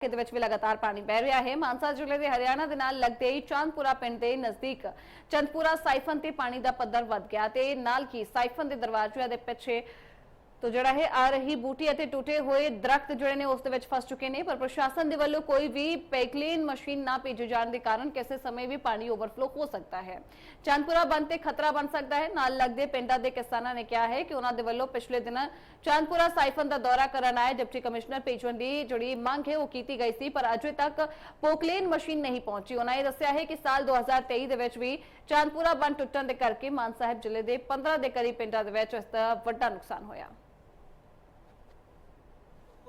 ਦੇ ਵਿੱਚ ਵੀ ਲਗਾਤਾਰ ਪਾਣੀ ਵਹਿ ਰਿਹਾ ਹੈ। ਮਾਨਸਾ ਜ਼ਿਲ੍ਹੇ ਦੇ ਹਰਿਆਣਾ ਦੇ ਨਾਲ ਲੱਗਦੇ ਹੀ ਚਾਂਦਪੁਰਾ ਪਿੰਡ ਦੇ ਨਜ਼ਦੀਕ ਚੰਦਪੁਰਾ ਸਾਈਫਨ ਤੇ ਪਾਣੀ ਦਾ ਪੱਧਰ ਵੱਧ ਗਿਆ ਤੇ ਨਾਲ ਕੀ ਸਾਈਫਨ ਦੇ ਦਰਵਾਜ਼ਿਆਂ ਦੇ ਪਿੱਛੇ ਤੋ ਜਿਹੜਾ ਹੈ ਆ ਰਹੀ ਬੂਟੀ ਅਤੇ ਟੁੱਟੇ ਹੋਏ ਦਰਖਤ ਜਿਹੜੇ ਨੇ ਉਸ ਦੇ ਵਿੱਚ ਫਸ ਚੁੱਕੇ ਨੇ, ਪਰ ਪ੍ਰਸ਼ਾਸਨ ਦੇ ਵੱਲੋਂ ਕੋਈ ਵੀ ਪੈਕਲੇਨ ਮਸ਼ੀਨ ਨਾ ਭੇਜੇ ਜਾਣ ਦੇ ਕਾਰਨ ਕਿਸੇ ਸਮੇਂ ਵੀ ਪਾਣੀ ਓਵਰਫਲੋ ਹੋ ਸਕਦਾ ਹੈ। ਚਾਂਦਪੁਰਾ ਬੰਦ ਤੇ ਖਤਰਾ ਬਣ ਸਕਦਾ ਹੈ। ਨਾਲ ਲੱਗਦੇ ਪਿੰਡਾਂ ਦੇ ਕਿਸਾਨਾਂ ਨੇ ਕਿਹਾ ਹੈ ਕਿ ਉਹਨਾਂ ਦੇ ਵੱਲੋਂ ਪਿਛਲੇ ਦਿਨ ਚਾਂਦਪੁਰਾ ਸਾਈਫਨ ਦਾ ਦੌਰਾ ਕਰਨ ਆਏ ਡਿਪਟੀ ਕਮਿਸ਼ਨਰ ਭੇਜਣ ਦੀ ਜਿਹੜੀ ਮੰਗ ਹੈ ਉਹ ਕੀਤੀ ਗਈ ਸੀ, ਪਰ ਅਜੇ ਤੱਕ ਪੋਕਲੇਨ ਮਸ਼ੀਨ ਨਹੀਂ ਪਹੁੰਚੀ। ਉਹਨਾਂ ਇਹ ਦੱਸਿਆ ਹੈ ਕਿ ਸਾਲ 2023 ਦੇ ਵਿੱਚ ਵੀ ਚਾਂਦਪੁਰਾ ਬੰਦ ਟੁੱਟਣ ਦੇ ਕਰਕੇ ਮਾਨ ਸਾਹਿਬ ਜ਼ਿਲ੍ਹੇ ਦੇ 15 ਦੇ ਕਰੀਬ ਪਿੰਡਾਂ ਦੇ ਵਿੱਚ ਇਸ ਦਾ ਵੱਡਾ ਨੁਕਸਾਨ ਹੋਇਆ।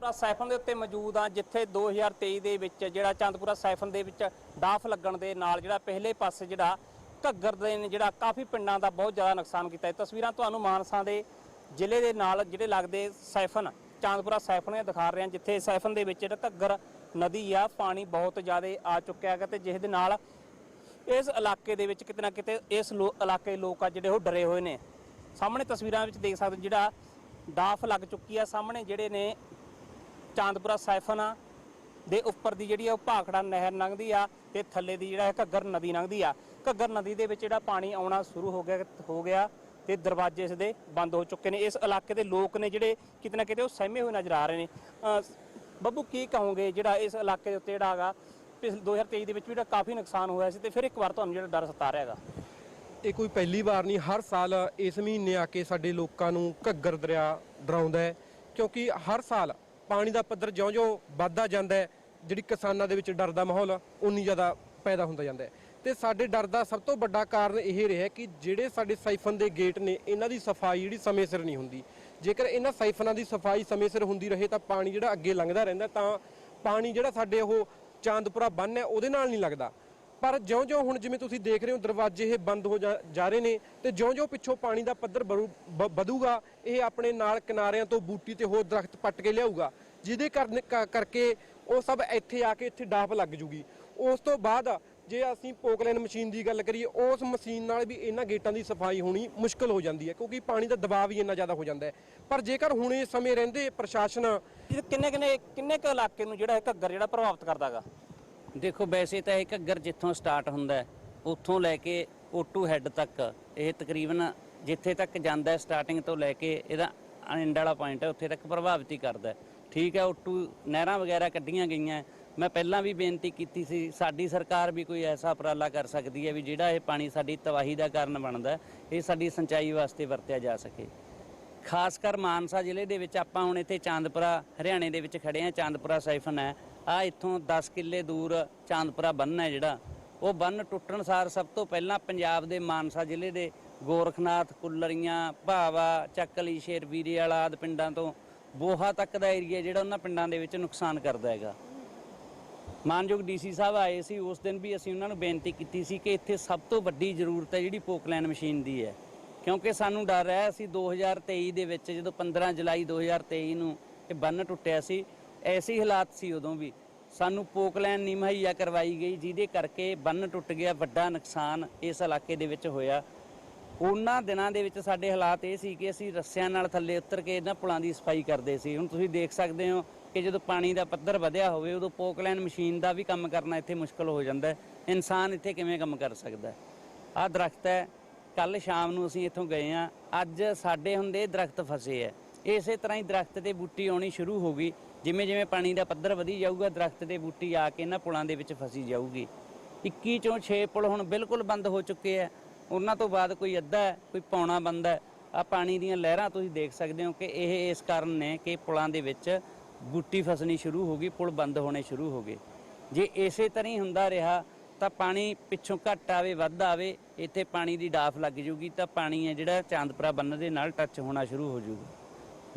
ਪੂਰਾ ਸਾਈਫਨ ਦੇ ਉੱਤੇ ਮੌਜੂਦ ਆ ਜਿੱਥੇ 2023 ਦੇ ਵਿੱਚ ਜਿਹੜਾ ਚਾਂਦਪੁਰਾ ਸਾਈਫਨ ਦੇ ਵਿੱਚ ਡਾਫ ਲੱਗਣ ਦੇ ਨਾਲ ਜਿਹੜਾ ਪਹਿਲੇ ਪਾਸੇ ਜਿਹੜਾ ਘੱਗਰ ਦੇ ਨੇ ਜਿਹੜਾ ਕਾਫੀ ਪਿੰਡਾਂ ਦਾ ਬਹੁਤ ਜ਼ਿਆਦਾ ਨੁਕਸਾਨ ਕੀਤਾ ਹੈ। ਤਸਵੀਰਾਂ ਤੁਹਾਨੂੰ ਮਾਨਸਾ ਦੇ ਜ਼ਿਲ੍ਹੇ ਦੇ ਨਾਲ ਜਿਹੜੇ ਲੱਗਦੇ ਸਾਈਫਨ, ਚਾਂਦਪੁਰਾ ਸਾਈਫਨ ਇਹ ਦਿਖਾ ਰਹੇ ਹਾਂ, ਜਿੱਥੇ ਸਾਈਫਨ ਦੇ ਵਿੱਚ ਜਿਹੜਾ ਘੱਗਰ ਨਦੀ ਆ, ਪਾਣੀ ਬਹੁਤ ਜ਼ਿਆਦਾ ਆ ਚੁੱਕਿਆ ਹੈਗਾ ਤੇ ਜਿਸ ਦੇ ਨਾਲ ਇਸ ਇਲਾਕੇ ਦੇ ਵਿੱਚ ਕਿਤੇ ਨਾ ਕਿਤੇ ਇਸ ਲੋ- ਇਲਾਕੇ ਦੇ ਲੋਕ ਆ ਜਿਹੜੇ ਉਹ ਡਰੇ ਹੋਏ ਨੇ। ਸਾਹਮਣੇ ਤਸਵੀਰਾਂ ਵਿੱਚ ਦੇਖ ਸਕਦੇ ਜਿਹੜਾ ਡਾਫ ਲੱਗ ਚੁੱਕੀ ਆ, ਸਾਹਮਣੇ ਜਿਹੜੇ ਨੇ ਚਾਂਦਪੁਰਾ ਸਾਈਫਨ ਦੇ ਉੱਪਰ ਦੀ ਜਿਹੜੀ ਆ ਉਹ ਭਾਖੜਾ ਨਹਿਰ ਲੰਘਦੀ ਆ ਤੇ ਥੱਲੇ ਦੀ ਜਿਹੜਾ ਹੈ ਘੱਗਰ ਨਦੀ ਲੰਘਦੀ ਆ। ਘੱਗਰ ਨਦੀ ਦੇ ਵਿੱਚ ਜਿਹੜਾ ਪਾਣੀ ਆਉਣਾ ਸ਼ੁਰੂ ਹੋ ਗਿਆ ਹੋ ਗਿਆ ਤੇ ਦਰਵਾਜ਼ੇ ਇਸ ਦੇ ਬੰਦ ਹੋ ਚੁੱਕੇ ਨੇ। ਇਸ ਇਲਾਕੇ ਦੇ ਲੋਕ ਨੇ ਜਿਹੜੇ ਕਿਤੇ ਨਾ ਕਿਤੇ ਉਹ ਸਹਿਮੇ ਹੋਏ ਨਜ਼ਰ ਆ ਰਹੇ ਨੇ। ਬੱਬੂ, ਕੀ ਕਹੋਗੇ ਜਿਹੜਾ ਇਸ ਇਲਾਕੇ ਦੇ ਉੱਤੇ ਜਿਹੜਾ ਹੈਗਾ ਪਿਛਲੇ 2023 ਦੇ ਵਿੱਚ ਵੀ ਜਿਹੜਾ ਕਾਫੀ ਨੁਕਸਾਨ ਹੋਇਆ ਸੀ ਤੇ ਫਿਰ ਇੱਕ ਵਾਰ ਤੁਹਾਨੂੰ ਜਿਹੜਾ ਡਰ ਸਤਾ ਰਿਹਾ ਹੈਗਾ? ਇਹ ਕੋਈ ਪਹਿਲੀ ਵਾਰ ਨਹੀਂ, ਹਰ ਸਾਲ ਇਸ ਮਹੀਨੇ ਆ ਕੇ ਸਾਡੇ ਲੋਕਾਂ ਨੂੰ ਘੱਗਰ ਦਰਿਆ ਡਰਾਉਂਦਾ ਹੈ, ਕਿਉਂਕਿ ਹਰ ਸਾਲ ਪਾਣੀ ਦਾ ਪੱਧਰ ਜਿਉਂ-ਜਿਉਂ ਵੱਧਦਾ ਜਾਂਦਾ ਹੈ, ਜਿਹੜੀ ਕਿਸਾਨਾਂ ਦੇ ਵਿੱਚ ਡਰ ਦਾ ਮਾਹੌਲ ਉਨੀ ਜ਼ਿਆਦਾ ਪੈਦਾ ਹੁੰਦਾ ਜਾਂਦਾ ਹੈ। ਤੇ ਸਾਡੇ ਡਰ ਦਾ ਸਭ ਤੋਂ ਵੱਡਾ ਕਾਰਨ ਇਹ ਰਿਹਾ ਕਿ ਜਿਹੜੇ ਸਾਡੇ ਸਾਈਫਨ ਦੇ ਗੇਟ ਨੇ, ਇਹਨਾਂ ਦੀ ਸਫ਼ਾਈ ਜਿਹੜੀ ਸਮੇਂ ਸਿਰ ਨਹੀਂ ਹੁੰਦੀ। ਜੇਕਰ ਇਹਨਾਂ ਸਾਈਫਨਾਂ ਦੀ ਸਫ਼ਾਈ ਸਮੇਂ ਸਿਰ ਹੁੰਦੀ ਰਹੇ ਤਾਂ ਪਾਣੀ ਜਿਹੜਾ ਅੱਗੇ ਲੰਘਦਾ ਰਹਿੰਦਾ ਤਾਂ ਪਾਣੀ ਜਿਹੜਾ ਸਾਡੇ ਉਹ ਚਾਂਦਪੁਰਾ ਬੰਨ ਹੈ, ਉਹਦੇ ਨਾਲ ਨਹੀਂ ਲੱਗਦਾ। ਪਰ ਜਿਉਂ-ਜਿਉਂ ਹੁਣ ਜਿਵੇਂ ਤੁਸੀਂ ਦੇਖ ਰਹੇ ਹੋ ਦਰਵਾਜ਼ੇ ਇਹ ਬੰਦ ਹੋ ਜਾ ਜਾ ਰਹੇ ਨੇ ਤੇ ਜਿਉਂ-ਜਿਉਂ ਪਿੱਛੋਂ ਪਾਣੀ ਦਾ ਪੱਧਰ ਬਰੂ- ਵ- ਵਧੂਗਾ, ਇਹ ਆਪਣੇ ਨਾਲ ਕਿਨਾਰਿਆਂ ਤੋਂ ਬੂਟੀ ਤੇ ਹੋਰ ਦਰਖਤ ਪੱਟ ਕੇ ਲਿਆਊਗਾ, ਜਿਹਦੇ ਕਾਰਨ ਕ- ਕਰਕੇ ਉਹ ਸਭ ਇੱਥੇ ਆ ਕੇ ਇੱਥੇ ਡਾਪ ਲੱਗ ਜੂਗੀ। ਉਸ ਤੋਂ ਬਾਅਦ ਜੇ ਅਸੀਂ ਪੋਕਲੈਨ ਮਸ਼ੀਨ ਦੀ ਗੱਲ ਕਰੀਏ, ਉਸ ਮਸ਼ੀਨ ਨਾਲ ਵੀ ਇਹਨਾਂ ਗੇਟਾਂ ਦੀ ਸਫ਼ਾਈ ਹੋਣੀ ਮੁਸ਼ਕਲ ਹੋ ਜਾਂਦੀ ਹੈ, ਕਿਉਂਕਿ ਪਾਣੀ ਦਾ ਦਬਾਅ ਵੀ ਇੰਨਾ ਜ਼ਿਆਦਾ ਹੋ ਜਾਂਦਾ ਹੈ। ਪਰ ਜੇਕਰ ਹੁਣ ਇਹ ਸਮੇਂ ਰਹਿੰਦੇ ਪ੍ਰਸ਼ਾਸਨ ਕਿੰਨੇ ਕਿੰਨੇ ਕਿੰਨੇ ਕੁ ਇਲਾਕੇ ਨੂੰ ਜਿਹੜਾ ਇਹ ਘੱਗਰ ਜਿਹੜਾ ਪ੍ਰਭਾਵਿਤ ਕਰਦਾ ਹੈਗਾ ਦੇਖੋ ਵੈਸੇ ਤਾਂ ਇਹ ਘੱਗਰ ਜਿੱਥੋਂ ਸਟਾਰਟ ਹੁੰਦਾ ਉੱਥੋਂ ਲੈ ਕੇ ਓਟੂ ਹੈੱਡ ਤੱਕ, ਇਹ ਤਕਰੀਬਨ ਜਿੱਥੇ ਤੱਕ ਜਾਂਦਾ ਸਟਾਰਟਿੰਗ ਤੋਂ ਲੈ ਕੇ ਇਹਦਾ ਐਂਡ ਵਾਲਾ ਪੁਆਇੰਟ ਹੈ, ਉੱਥੇ ਤੱਕ ਪ੍ਰਭਾਵਿਤ ਹੀ ਕਰਦਾ ਠੀਕ ਹੈ ਓਟੂ ਨਹਿਰਾਂ ਵਗੈਰਾ ਕੱਢੀਆਂ ਗਈਆਂ ਮੈਂ ਪਹਿਲਾਂ ਵੀ ਬੇਨਤੀ ਕੀਤੀ ਸੀ, ਸਾਡੀ ਸਰਕਾਰ ਵੀ ਕੋਈ ਐਸਾ ਉਪਰਾਲਾ ਕਰ ਸਕਦੀ ਹੈ ਵੀ ਜਿਹੜਾ ਇਹ ਪਾਣੀ ਸਾਡੀ ਤਬਾਹੀ ਦਾ ਕਾਰਨ ਬਣਦਾ ਇਹ ਸਾਡੀ ਸਿੰਚਾਈ ਵਾਸਤੇ ਵਰਤਿਆ ਜਾ ਸਕੇ। ਖਾਸ ਕਰ ਮਾਨਸਾ ਜ਼ਿਲ੍ਹੇ ਦੇ ਵਿੱਚ ਆਪਾਂ ਹੁਣ ਇੱਥੇ ਚਾਂਦਪੁਰਾ, ਹਰਿਆਣੇ ਦੇ ਵਿੱਚ ਖੜੇ ਆ ਚਾਂਦਪੁਰਾ ਸਾਈਫਨ ਹੈ। ਆ ਇੱਥੋਂ 10 ਕਿੱਲੇ ਦੂਰ ਚਾਂਦਪੁਰਾ ਬੰਨ ਹੈ ਜਿਹੜਾ। ਉਹ ਬੰਨ ਟੁੱਟਣ ਸਾਰ ਸਭ ਤੋਂ ਪਹਿਲਾਂ ਪੰਜਾਬ ਦੇ ਮਾਨਸਾ ਜ਼ਿਲ੍ਹੇ ਦੇ ਗੋਰਖਨਾਥ, ਕੁੱਲਰੀਆਂ, ਭਾਵਾ, ਚੱਕਲੀ, ਸ਼ੇਰਵੀਰੇ ਵਾਲਾ ਆਦ ਪਿੰਡਾਂ ਤੋਂ ਬੋਹਾ ਤੱਕ ਦਾ ਏਰੀਆ ਜਿਹੜਾ ਉਹਨਾਂ ਪਿੰਡਾਂ ਦੇ ਵਿੱਚ ਨੁਕਸਾਨ ਕਰਦਾ ਹੈਗਾ। ਮਾਨਯੋਗ ਡੀਸੀ ਸਾਹਿਬ ਆਏ ਸੀ, ਉਸ ਦਿਨ ਵੀ ਅਸੀਂ ਉਹਨਾਂ ਨੂੰ ਬੇਨਤੀ ਕੀਤੀ ਸੀ ਕਿ ਇੱਥੇ ਸਭ ਤੋਂ ਵੱਡੀ ਜ਼ਰੂਰਤ ਹੈ ਜਿਹੜੀ ਪੋਕਲੈਨ ਮਸ਼ੀਨ ਦੀ ਹੈ। ਕਿਉਂਕਿ ਸਾਨੂੰ ਡਰ ਹੈ ਅਸੀਂ 2023 ਦੇ ਵਿੱਚ ਜਦੋਂ 15 ਜੁਲਾਈ 2023 ਨੂੰ ਇਹ ਬੰਨ ਟੁੱਟਿਆ ਸੀ ਐਸੀ ਹਾਲਾਤ ਸੀ ਉਦੋਂ ਵੀ। ਸਾਨੂੰ ਪੋਕਲੈਨ ਨਹੀਂ ਮੁਹੱਈਆ ਕਰਵਾਈ ਗਈ, ਜਿਹਦੇ ਕਰਕੇ ਬੰਨ ਟੁੱਟ ਗਿਆ, ਵੱਡਾ ਨੁਕਸਾਨ ਇਸ ਇਲਾਕੇ ਦੇ ਵਿੱਚ ਹੋਇਆ। ਉਹਨਾਂ ਦਿਨਾਂ ਦੇ ਵਿੱਚ ਸਾਡੇ ਹਾਲਾਤ ਇਹ ਸੀ ਕਿ ਅਸੀਂ ਰੱਸਿਆਂ ਨਾਲ ਥੱਲੇ ਉਤਰ ਕੇ ਇਹਨਾਂ ਪੁਲਾਂ ਦੀ ਸਫ਼ਾਈ ਕਰਦੇ ਸੀ। ਹੁਣ ਤੁਸੀਂ ਦੇਖ ਸਕਦੇ ਹੋ ਕਿ ਜਦੋਂ ਪਾਣੀ ਦਾ ਪੱਧਰ ਵਧਿਆ ਹੋਵੇ, ਉਦੋਂ ਪੋਕਲੈਨ ਮਸ਼ੀਨ ਦਾ ਵੀ ਕੰਮ ਕਰਨਾ ਇੱਥੇ ਮੁਸ਼ਕਲ ਹੋ ਜਾਂਦਾ ਇਨਸਾਨ ਇੱਥੇ ਕਿਵੇਂ ਕੰਮ ਕਰ ਸਕਦਾ ਆਹ ਦਰਖਤ ਹੈ। ਕੱਲ ਸ਼ਾਮ ਨੂੰ ਅਸੀਂ ਇੱਥੋਂ ਗਏ ਆ ਅੱਜ ਸਾਡੇ ਹੁੰਦੇ ਦਰਖਤ ਫਸੇ ਐ ਇਸੇ ਤਰ੍ਹਾਂ ਹੀ ਦਰਖਤ ਤੇ ਬੂਟੀ ਆਉਣੀ ਸ਼ੁਰੂ ਹੋ ਗਈ। ਜਿਵੇਂ ਜਿਵੇਂ ਪਾਣੀ ਦਾ ਪੱਧਰ ਵਧੀ ਜਾਊਗਾ, ਦਰਖਤ ਤੇ ਬੂਟੀ ਆ ਕੇ ਇਹਨਾਂ ਪੁਲਾਂ ਦੇ ਵਿੱਚ ਫਸੀ ਜਾਊਗੀ। 21 ਚੋਂ 6 ਪੁਲ ਹੁਣ ਬਿਲਕੁਲ ਬੰਦ ਹੋ ਚੁੱਕੇ ਐ ਉਹਨਾਂ ਤੋਂ ਬਾਅਦ ਕੋਈ ਅੱਧਾ ਕੋਈ ਪੌਣਾ ਬੰਦ ਹੈ। ਆ ਪਾਣੀ ਦੀਆਂ ਲਹਿਰਾਂ ਤੁਸੀਂ ਦੇਖ ਸਕਦੇ ਹੋ ਕਿ ਇਹ ਇਸ ਕਾਰਨ ਨੇ ਕਿ ਪੁਲਾਂ ਦੇ ਵਿੱਚ ਬੂਟੀ ਫਸਣੀ ਸ਼ੁਰੂ ਹੋ ਗਈ, ਪੁਲ ਬੰਦ ਹੋਣੇ ਸ਼ੁਰੂ ਹੋ ਗਏ। ਜੇ ਇਸੇ ਤਰ੍ਹਾਂ ਹੀ ਹੁੰਦਾ ਰਿਹਾ, ਤਾਂ ਪਾਣੀ ਪਿੱਛੋਂ ਘੱਟ ਆਵੇ, ਵੱਧ ਆਵੇ, ਇੱਥੇ ਪਾਣੀ ਦੀ ਡਾਫ ਲੱਗ ਜੂਗੀ, ਤਾਂ ਪਾਣੀ ਹੈ ਜਿਹੜਾ ਚਾਂਦਪੁਰਾ ਬੰਨ ਦੇ ਨਾਲ ਟੱਚ ਹੋਣਾ ਸ਼ੁਰੂ ਹੋ ਜੂਗਾ।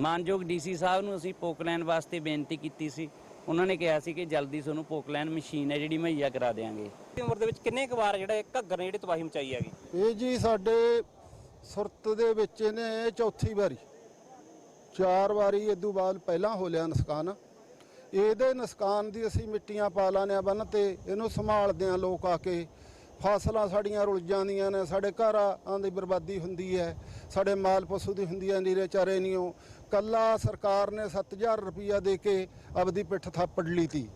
ਮਾਨਯੋਗ ਡੀਸੀ ਸਾਹਿਬ ਨੂੰ ਅਸੀਂ ਪੋਕਲੈਨ ਵਾਸਤੇ ਬੇਨਤੀ ਕੀਤੀ ਸੀ। ਉਹਨਾਂ ਨੇ ਕਿਹਾ ਸੀ ਕਿ ਜਲਦੀ ਤੁਹਾਨੂੰ ਪੋਕਲੈਨ ਮਸ਼ੀਨ ਹੈ ਜਿਹੜੀ ਮੁਹੱਈਆ ਕਰਾ ਦੇਵਾਂਗੇ ਦੀ ਉਮਰ ਦੇ ਵਿੱਚ ਕਿੰਨੇ ਕੁ ਵਾਰ ਜਿਹੜਾ ਇਹ ਘੱਗਰ ਨੇ ਜਿਹੜੀ ਤਬਾਹੀ ਮਚਾਈ ਹੈਗੀ? ਇਹ ਜੀ ਸਾਡੇ ਸੁਰਤ ਦੇ ਵਿੱਚ ਇਹਨੇ ਇਹ ਚੌਥੀ ਵਾਰੀ ਚਾਰ ਵਾਰੀ ਇਦੋਂ ਬਾਅਦ ਪਹਿਲਾਂ ਹੋ ਲਿਆ ਨੁਕਸਾਨ ਇਹਦੇ ਨੁਕਸਾਨ ਦੀ ਅਸੀਂ ਮਿੱਟੀਆਂ ਪਾ ਲਾਨੇ ਆ ਬੰਨ ਤੇ ਇਹਨੂੰ ਸੰਭਾਲਦੇ ਆ ਲੋਕ ਆ ਕੇ। ਫਸਲਾਂ ਸਾਡੀਆਂ ਰੁਲ ਜਾਂਦੀਆਂ ਨੇ ਸਾਡੇ ਘਰਾਂ ਦੀ ਬਰਬਾਦੀ ਹੁੰਦੀ ਹੈ ਸਾਡੇ ਮਾਲ ਪਸ਼ੂ ਦੀ ਹੁੰਦੀ ਹੈ ਨੀਰੇ ਚਾਰੇ ਨਹੀਂ ਕੱਲਾ ਸਰਕਾਰ ਨੇ 7000 ਰੁਪਈਆ ਦੇ ਕੇ ਆਪਦੀ ਪਿੱਠ ਥਾਪੜ ਲਈ ਤੀ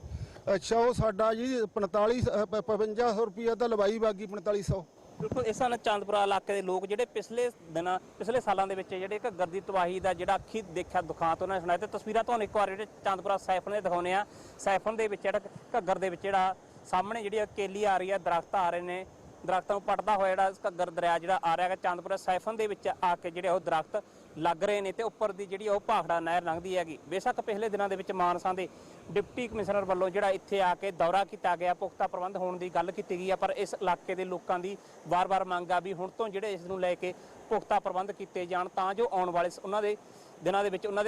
ਅੱਛਾ ਉਹ ਸਾਡਾ ਜੀ 45 ਅ, ਪ- 5500 ਰੁਪਏ ਤਾਂ ਲਵਾਈ ਬਾਗੀ 4500 ਬਿਲਕੁਲ ਇਸ ਹਨ ਚੰਦਪੁਰਾ ਇਲਾਕੇ ਦੇ ਲੋਕ ਜਿਹੜੇ ਪਿਛਲੇ ਦਿਨਾਂ ਪਿਛਲੇ ਸਾਲਾਂ ਦੇ ਵਿੱਚ ਜਿਹੜੇ ਘੱਗਰ ਦੀ ਤਬਾਹੀ ਦਾ ਜਿਹੜਾ ਅੱਖੀ ਦੇਖਿਆ ਦੁਖਾਂਤ ਉਹਨਾਂ ਨੇ ਸੁਣਾਇਆ ਤੇ ਤਸਵੀਰਾਂ ਤੁਹਾਨੂੰ ਇੱਕ ਵਾਰ ਜਿਹੜੇ ਚਾਂਦਪੁਰਾ ਸਾਈਫਨ ਦੇ ਦਿਖਾਉਨੇ ਆ ਸਾਈਫਨ ਦੇ ਵਿੱਚ ਜਿਹੜਾ ਘੱਗਰ ਦੇ ਵਿੱਚ ਜਿਹੜਾ ਸਾਹਮਣੇ ਜਿਹੜੀ ਕੇਲੀ ਆ ਰਹੀ ਹੈ ਦਰਖਤ ਆ ਰਹੇ ਨੇ ਦਰਖਤਾਂ ਨੂੰ ਪਟਦਾ ਹੋਇਆ ਜਿਹੜਾ ਘੱਗਰ ਦਰਿਆ ਜਿਹੜਾ ਆ ਰਿਹਾ ਹੈ ਚੰਦਪੁਰਾ ਸਾਈਫਨ ਦੇ ਵਿੱਚ ਆ ਕੇ ਜਿਹੜੇ ਉਹ ਦਰਖਤ ਲੱਗ ਰਹੇ ਨੇ ਤੇ ਉੱਪਰ ਦੀ ਜਿਹੜੀ ਉਹ ਭਾਖੜਾ ਨਹਿਰ ਲੰਘਦੀ ਹੈਗੀ। ਬੇਸ਼ੱਕ ਪਿਛਲੇ ਦਿਨਾਂ ਦੇ ਵਿੱਚ ਮਾਨਸਾ ਦੇ ਡਿਪਟੀ ਕਮਿਸ਼ਨਰ ਵੱਲੋਂ ਜਿਹੜਾ ਇੱਥੇ ਆ ਕੇ ਦੌਰਾ ਕੀਤਾ ਗਿਆ, ਪੁਖਤਾ ਪ੍ਰਬੰਧ ਹੋਣ ਦੀ ਗੱਲ ਕੀਤੀ ਗਈ ਆ, ਪਰ ਇਸ ਇਲਾਕੇ ਦੇ ਲੋਕਾਂ ਦੀ ਵਾਰ-ਵਾਰ ਮੰਗ ਆ ਵੀ ਹੁਣ ਤੋਂ ਜਿਹੜੇ ਇਸ ਨੂੰ ਲੈ ਕੇ ਪੁਖਤਾ ਪ੍ਰਬੰਧ ਕੀਤੇ ਜਾਣ ਤਾਂ ਜੋ ਆਉਣ ਵਾਲੇ ਉਹਨਾਂ ਦੇ ਦਿਨਾਂ ਦੇ ਵਿੱਚ ਉਹਨਾਂ ਦੇ